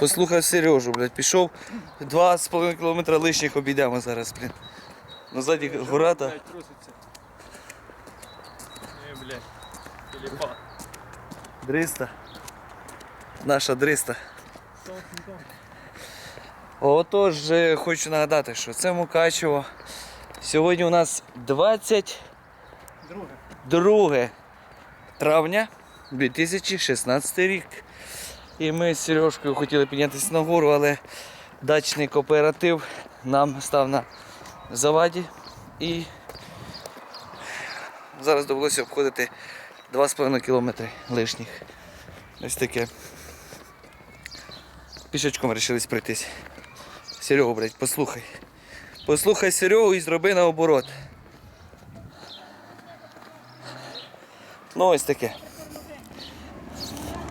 Послухав Сережу, блядь, пішов 2,5 кілометра лишніх обійдемо зараз, блядь, труситься. Е, блядь. Дриста. Наша дриста. Отож, е, хочу нагадати, що це Мукачево. Сьогодні у нас 22 травня 2016 рік. І ми з Сережкою хотіли піднятися на гору, але дачний кооператив нам став на заваді. І зараз довелося обходити 2,5 кілометри лишніх. Ось таке. Пішечком вирішились пройтись. Серегу, блядь, послухай. Послухай Серегу і зроби наоборот. Ну ось таке.